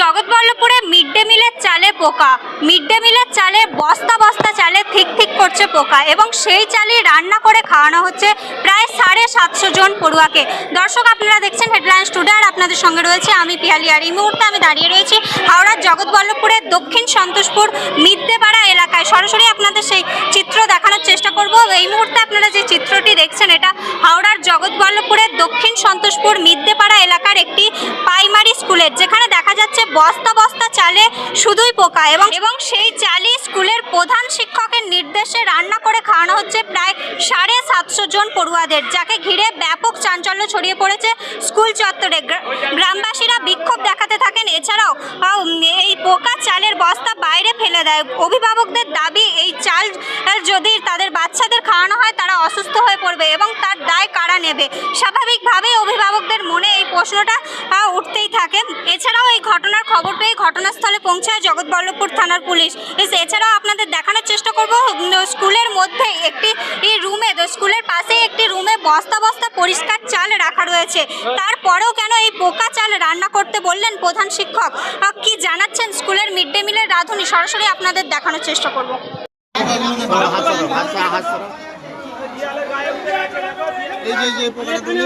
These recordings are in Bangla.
জগৎবল্লভপুরে মিড ডে মিলের চালে পোকা। মিড ডে মিলের চালে বস্তা বস্তা চালে ঠিক ঠিক করছে পোকা এবং সেই চালই রান্না করে খাওয়ানো হচ্ছে প্রায় সাড়ে সাতশো জন পড়ুয়াকে। দর্শক, আপনারা দেখছেন হেডলাইন স্টুডিও আর আপনাদের সঙ্গে রয়েছে আমি পিয়ালি আর এই মুহূর্তে আমি দাঁড়িয়ে রয়েছি হাওড়ার জগৎবল্লভপুরের দক্ষিণ সন্তোষপুর মিদ্যেপাড়া এলাকায়। সরাসরি আপনাদের সেই চিত্র দেখানোর চেষ্টা করব। এই মুহূর্তে আপনারা যে চিত্রটি দেখছেন, এটা হাওড়ার জগৎবল্লভপুরের দক্ষিণ সন্তোষপুর মিদ্যেপাড়া এলাকার একটি প্রাইমারি স্কুলের, যেখানে দেখা যাচ্ছে বস্তা বস্তা চালে শুধুই পোকা এবং এবং সেই চালই স্কুলের প্রধান শিক্ষকের নির্দেশে রান্না করে খাওয়ানো হচ্ছে প্রায় সাড়ে সাতশো জন পড়ুয়াদের, যাকে ঘিরে ব্যাপক চাঞ্চল্য ছড়িয়ে পড়েছে স্কুল চত্বরে। গ্রামবাসীরা বিক্ষোভ দেখাতে থাকেন। এছাড়াও এই পোকা চালের বস্তা বাইরে ফেলে দেয়। অভিভাবকদের দাবি, এই চাল যদি তাদের বাচ্চাদের খাওয়ানো হয় অসুস্থ হয়ে পড়বে এবং তার দায় কারা নেবে? স্বাভাবিকভাবেই অভিভাবকদের মনে এই প্রশ্নটা উঠতেই থাকে। এছাড়াও এই ঘটনার খবর পেয়ে ঘটনাস্থলে পৌঁছায় জগৎবল্লভপুর থানার পুলিশ। এছাড়াও আপনাদের দেখানোর চেষ্টা করব স্কুলের মধ্যে একটি রুমে স্কুলের পাশেই একটি রুমে বস্তা বস্তা পরিষ্কার চাল রাখা রয়েছে। তারপরেও কেন এই পোকা চাল রান্না করতে বললেন প্রধান শিক্ষক? কি জানাচ্ছেন স্কুলের মিড ডে মিলের রাঁধুনি? সরাসরি আপনাদের দেখানোর চেষ্টা করব। এই যে যে পোকাটা তুলে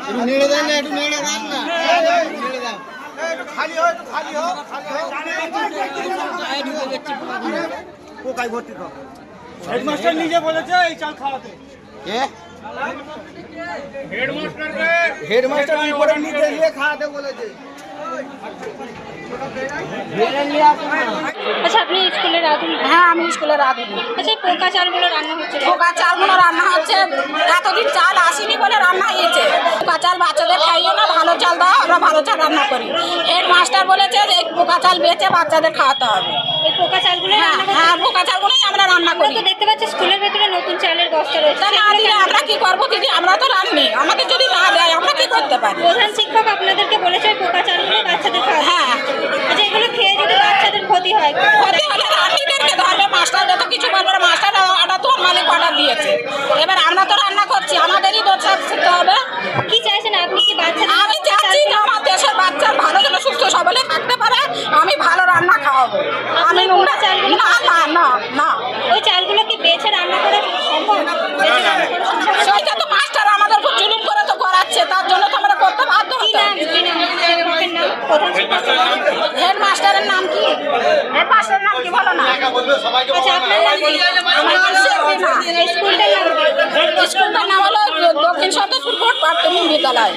একটু নেড়ে দেন না একটু নেড়ে দেন না। নেড়ে দাও পোকায় ভর্তি কর হেডমাস্টার নিজে বলেছে এই চাল খাওয়াতে। হেডমাস্টার নিতে গিয়ে খাওয়াতে বলেছে। আচ্ছা আপনি স্কুলের রাঁধুনি? হ্যাঁ আমি স্কুলে রাঁধুনি। আচ্ছা পোকা চালগুলো রান্না হচ্ছে পোকা চালগুলো রান্না হচ্ছে এতদিন চাল আসেনি বলে রান্না হয়েছে। পোকা চাল বাচ্চাদের খাইয়ে না ভালো চাল দাও আমরা ভালো চাল রান্না করি। হেড মাস্টার বলেছে যে পোকা চাল বেচে বাচ্চাদের খাওয়াতে হবে। এই পোকা চালগুলো হ্যাঁ হ্যাঁ পোকা চালগুলোই আমরা রান্না করি তো দেখতে পাচ্ছি স্কুলের ভেতরে নতুন চালের বস্তা রয়েছে আমরা কি করব দিদি? আমরা তো রান্নি আমাকে যদি না দেয় আমরা কি করতে পারি? প্রধান শিক্ষক আপনাদেরকে বলেছে পোকা চালগুলো বাচ্চাদের হ্যাঁ। আচ্ছা এগুলো খেয়ে যদি বাচ্চাদের ক্ষতি হয় ক্ষতি হলে রান্নিদেরকে ধরবে মাস্টাররা তো কিছু বলবে না। মাস্টার অর্ডার তো মালিক অর্ডার দিয়েছে এবার আমরা তো রান্না করছি আমাদেরই দোষ শিখতে হবে কি চাইছেন আপনি কি বাচ্চাদের আমি চাচ্ছি যে আমার দেশের বাচ্চা ভালো যেন সুস্থ সবলে থাকতে পারে আমি ভালো রান্না খাওয়াবো আমি নোংরা চাল না না না না ওই চালগুলো কি বেছে রান্না করা সম্ভব বেছে রান্না করা সম্ভব? সেইটা তো মাস্টার আমাদের উপর জুলুম করে তো করাচ্ছে তার জন্য তো আমরা করতে বাধ্য কি হতে নাম কি নাম শিক্ষকের নাম প্রধান শিক্ষকের নাম হেড মাস্টারের নাম কি হেড মাস্টারের নাম কি বলো না আচ্ছা আপনার নাম কি আমার নাম শেফিনা। এই স্কুলটার নাম কি স্কুলটার নাম হলো প্রাথমিক বিদ্যালয়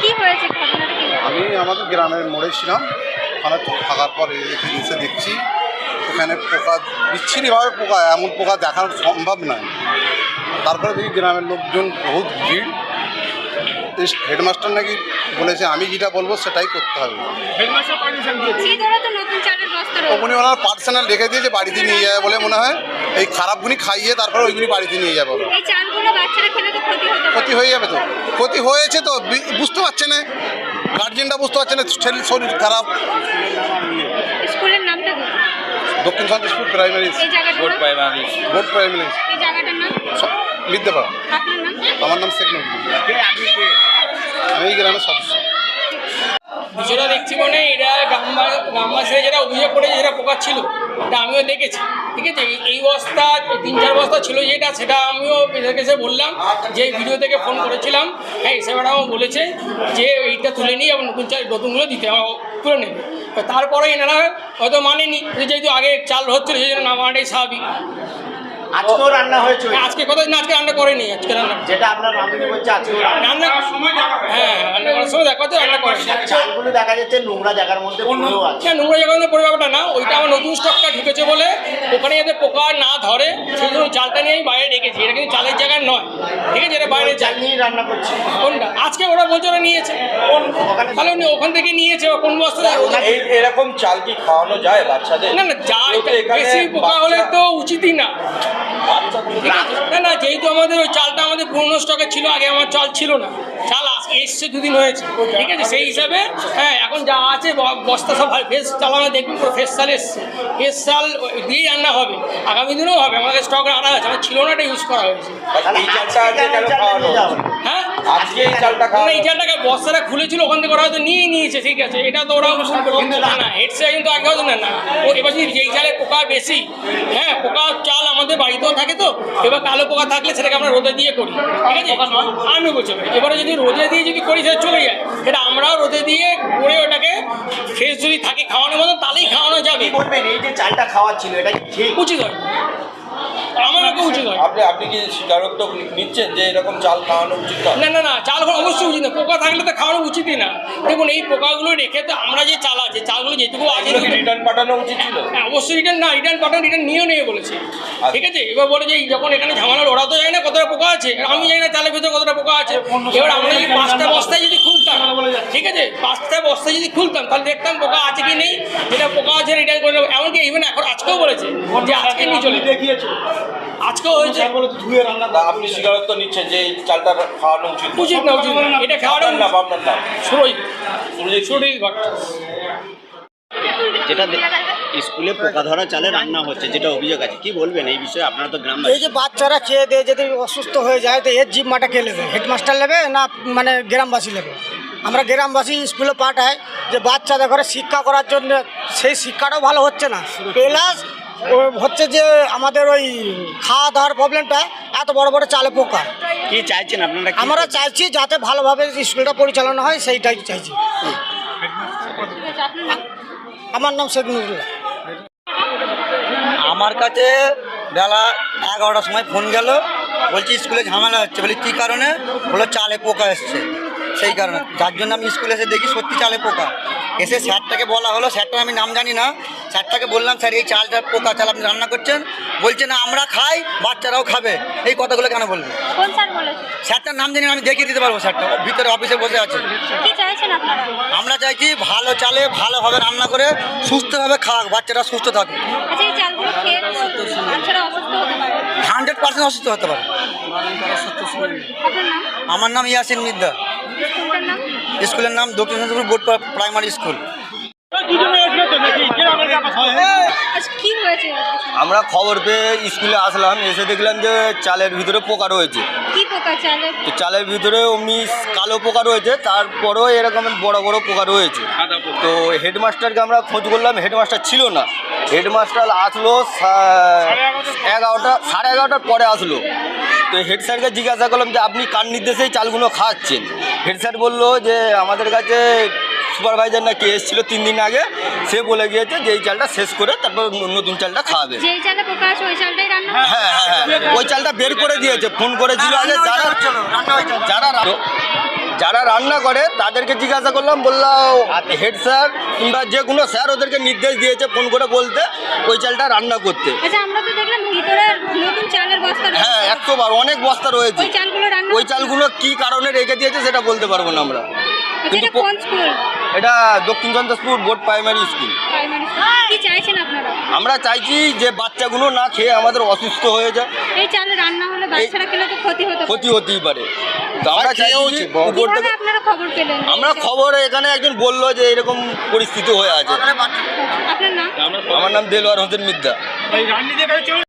কি হয়েছে ঘটনাটা কি হয়েছে? আমি আমাদের গ্রামের মোড়ে ছিলাম। ওখানে থাকার পর এসে দেখছি এখানে পোকা বিচ্ছিন্নভাবে পোকা এমন পোকা দেখানো সম্ভব নয়। তারপরে দেখি গ্রামের লোকজন বহুত ভিড়। হেডমাস্টার নাকি বলেছে আমি যেটা বলব সেটাই করতে হবে। হেডমাস্টার পারমিশন দিয়েছে। শ্রীধরে তো নতুন চালের বস্তা রয়েছে। উনি ওনার পার্সোনাল রেখে দিয়েছে বাড়িতে নিয়ে যাবে বলে মনে হয়। এই খারাপগুলি খাইয়ে তারপরে ওইগুলি বাড়িতে নিয়ে যাবে। ক্ষতি হয়ে যাবে তো। ক্ষতি হয়েছে তো বুঝতে পারছে না। গার্জেনরা বুঝতে পারছে না ছেলের শরীর খারাপ। স্কুলের নামটা কি? দক্ষিণ সন্তোষপুর প্রাইমারি বোর্ড প্রাইমারি এই জায়গাটার বিদ্যাপাড়া। আমার নাম শেখ নজরুল। আমি এই গ্রামের সদস্য। বিষয়টা দেখছি মানে এরা গ্রামবা গ্রামবাসীরা যেটা অভিযোগ করেছে, যেটা পোকা ছিল এটা আমিও দেখেছি। ঠিক আছে? এই- বস্তা তিন চার বস্তা ছিল যেটা, সেটা আমিও এসে বললাম, যে ভিডিও থেকে ফোন করেছিলাম। হ্যাঁ এসে ম্যাডামও বলেছে যে এইটা তুলে নিয়ে এবং নতুন চাল, নতুনগুলো দিতে তুলে নেবে। তারপরে এনারা হয়তো মানেনি, যেহেতু আগে চাল হচ্ছিল, সেই জন্য না মানাটাই স্বাভাবিক। আজকেও রান্না হয়েছে আজকে কথা না আজকে রান্না করেনি আজকে রান্না যেটা আপনার রাঁধুনি বলছে আজকেও রান্না রান্না হ্যাঁ রান্না করার সময় দেখা যাচ্ছে রান্না করেনি। চালগুলো দেখা যাচ্ছে নোংরা জায়গার মধ্যে পড়েও আছে। হ্যাঁ নোংরা জায়গার মধ্যে পড়ে ব্যাপারটা না ওইটা আমার নতুন স্টকটা ঢুকেছে বলে ওখানে যাতে পোকা না ধরে সেই জন্য চালটা নিয়ে আমি বাইরে রেখেছি। এটা কিন্তু চালের জায়গায় নয় ঠিক আছে? এটা বাইরে চাল নিয়েই রান্না করছি? কোনটা? আজকে ওরা বলছে ওরা নিয়েছে। তাহলে উনি ওখান থেকে নিয়েছে বা কোন বস্তা এই এরকম চাল কি খাওয়ানো যায় বাচ্চাদের? না না যা বেশি পোকা হলে তো উচিতই না? না না যেহেতু আমাদের ওই চালটা আমাদের পুরনো স্টকে ছিল আগে আমার চাল ছিল না। চাল এসছে দুদিন হয়েছে। ঠিক আছে? সেই হিসাবে হ্যাঁ এখন যা আছে বস্তা সব ফ্রেশ চাল আমরা দেখবেন পুরো ফ্রেশ চাল এসছে। ফ্রেশ চাল দিয়েই রান্না হবে। আগামী দিনেও হবে। আমাদের স্টক আনা আছে। আমার ছিল না এটা ইউজ করা হয়েছে? হ্যাঁ? আজকে এই চালটা খাওয়া এই চালটাকে বস্তাটা খুলেছিল ওখান থেকে ওরা হয়তো নিয়ে নিয়েছে ঠিক আছে? এটা তো ওরা না না হেড কিন্তু আগে হতো না না। ও এবার যদি যেই চালে পোকা বেশি হ্যাঁ পোকা আমাদের বাড়িতেও থাকে তো এবার কালো পোকা থাকলে সেটাকে আমরা রোদে দিয়ে করি ঠিক আছে? আমি বলছি এবারে যদি রোদে দিয়ে যদি করি সেটা চলে যায়। সেটা আমরাও রোদে দিয়ে করে ওটাকে ফ্রেশ যদি থাকে খাওয়ানোর মতো তাহলেই খাওয়ানো যাবে। বলবেন? এই যে চালটা খাওয়াচ্ছিল এটা কি ঠিক? উচিত হয়। উচিত হয় আপনি আপনি কি স্বীকারোক্ত নিচ্ছেন যে এরকম চাল খাওয়ানো উচিত না না না চাল খাওয়া অবশ্যই উচিত না। পোকা থাকলে তো খাওয়ানো উচিতই না। দেখুন এই পোকাগুলো রেখে তো আমরা যে চাল আছে চালগুলো যেটুকু আছে রিটার্ন পাঠানো উচিত ছিল? হ্যাঁ, অবশ্যই রিটার্ন না রিটার্ন পাঠান রিটার্ন নিয়েও নেবে বলেছে। ঠিক আছে? এবার বলে যে যখন এখানে ঝামেলা ওরা তো জানি না কতটা পোকা আছে। আমি জানি না চালের ভিতরে কতটা পোকা আছে। এবার আমরা যদি পাঁচটা বস্তায় যদি খুলতাম ঠিক আছে পাঁচটা বস্তা যদি খুলতাম তাহলে দেখতাম পোকা আছে কি নেই যেটা পোকা আছে রিটার্ন করে নেব। এমনকি ইভেন এখন আজকেও বলেছে যে আজকে নিয়ে চলে দেখিয়েছে। আজকেও হয়েছে। ধুয়ে রান্না আপনি স্বীকারোক্ত নিচ্ছেন যে এই চালটা খাওয়ানো উচিত উচিত না উচিত এটা খাওয়ানো আপনার আপনার নাম সুরজিৎ। সুরজিৎ। সুরজিৎ ভট্ট। যেটা স্কুলে পোকা ধরা চালে রান্না হচ্ছে যেটা অভিযোগ আছে। কি বলবেন এই বিষয়ে? আপনারা তো গ্রাম এই যে বাচ্চারা খেয়ে দিয়ে যদি অসুস্থ হয়ে যায় তো এর জিম্মাটা কে নেবে? হেডমাস্টার নেবে না মানে গ্রামবাসী নেবে? আমরা গ্রামবাসী স্কুলে পাঠাই যে বাচ্চাদের ঘরে শিক্ষা করার জন্য সেই শিক্ষাটাও ভালো হচ্ছে না। প্লাস হচ্ছে যে আমাদের ওই খাওয়া দাওয়ার প্রবলেমটা এত বড় বড় চালে পোকা। কি চাইছেন আপনারা আমরা চাইছি যাতে ভালোভাবে স্কুলটা পরিচালনা হয় সেইটাই চাইছি। আমার নাম শেখ নুরুল্লাহ আমার কাছে বেলা এগারোটার সময় ফোন গেল বলছি স্কুলে ঝামেলা হচ্ছে। বলি কী কারণে? বলো চালে পোকা এসছে। সেই কারণে। যার জন্য আমি স্কুলে এসে দেখি সত্যি চালে পোকা। এসে স্যারটাকে বলা হলো স্যারটার আমি নাম জানি না। স্যারটাকে বললাম স্যার এই চালটা পোকা চাল আপনি রান্না করছেন? বলছে না আমরা খাই বাচ্চারাও খাবে। এই কথাগুলো কেন বলেছে? স্যারটার নাম জানি না আমি দেখিয়ে দিতে পারব স্যারটা। ভিতরে অফিসে বসে আছে। আমরা চাইছি ভালো চালে ভালোভাবে রান্না করে সুস্থভাবে খাক বাচ্চারা সুস্থ থাকুক। আচ্ছা হান্ড্রেড পার্সেন্ট অসুস্থ হতে পারে। আমার নাম ইয়াসিন মিদ্দা। স্কুলের নাম? দক্ষিণ চন্দ্রপুর বোর্ড প্রাইমারি স্কুল। আচ্ছা আমরা খবর পেয়ে স্কুলে আসলাম এসে দেখলাম যে চালের ভিতরে পোকা রয়েছে। কি পোকা চালে তো চালের ভিতরে অমনি কালো পোকা রয়েছে তারপরেও এরকম বড় বড় পোকা রয়েছে। তো হেডমাস্টারকে আমরা খোঁজ করলাম হেডমাস্টার ছিল না। হেডমাস্টার আসলো সা- এগারোটা সাড়ে এগারোটার পরে আসলো। তো হেড স্যারকে জিজ্ঞাসা করলাম যে আপনি কার নির্দেশেই চালগুলো খাওয়াচ্ছেন হেড স্যার বলল যে আমাদের কাছে সুপারভাইজার নাকি এসেছিল তিন দিন আগে সে বলে গিয়েছে যে এই চালটা শেষ করে তারপর নতুন চালটা খাওয়াবে। যেই চালে পোকা আছে ওই চালটাই রান্না হ্যাঁ হ্যাঁ হ্যাঁ ওই চালটা বের করে দিয়েছে ফোন করেছিল আগে যারা যারা যারা রান্না করে তাদেরকে জিজ্ঞাসা করলাম বললাম হেড স্যার কিংবা যে কোনো স্যার ওদেরকে নির্দেশ দিয়েছে ফোন করে বলতে ওই চালটা রান্না করতে। আচ্ছা। হ্যাঁ একশো বার অনেক বস্তা রয়েছে। ওই চালগুলো কি কারণে রেখে দিয়েছে সেটা বলতে পারব না আমরা। আচ্ছা কিন্তু এটা দক্ষিণ চন্দ্রপুর বোর্ড প্রাইমারি স্কুল। আমরা চাইছি যে বাচ্চাগুলো না খেয়ে আমাদের অসুস্থ হয়ে যায়। ক্ষতি হতেই পারে। তো আমরা চাইছি যে উপর থেকে আপনারা খবর পেলেন? আমরা খবর এখানে একজন বলল যে এরকম পরিস্থিতি হয়ে আছে। আমার নাম দেলোয়ার হোসেন মিদ্দা।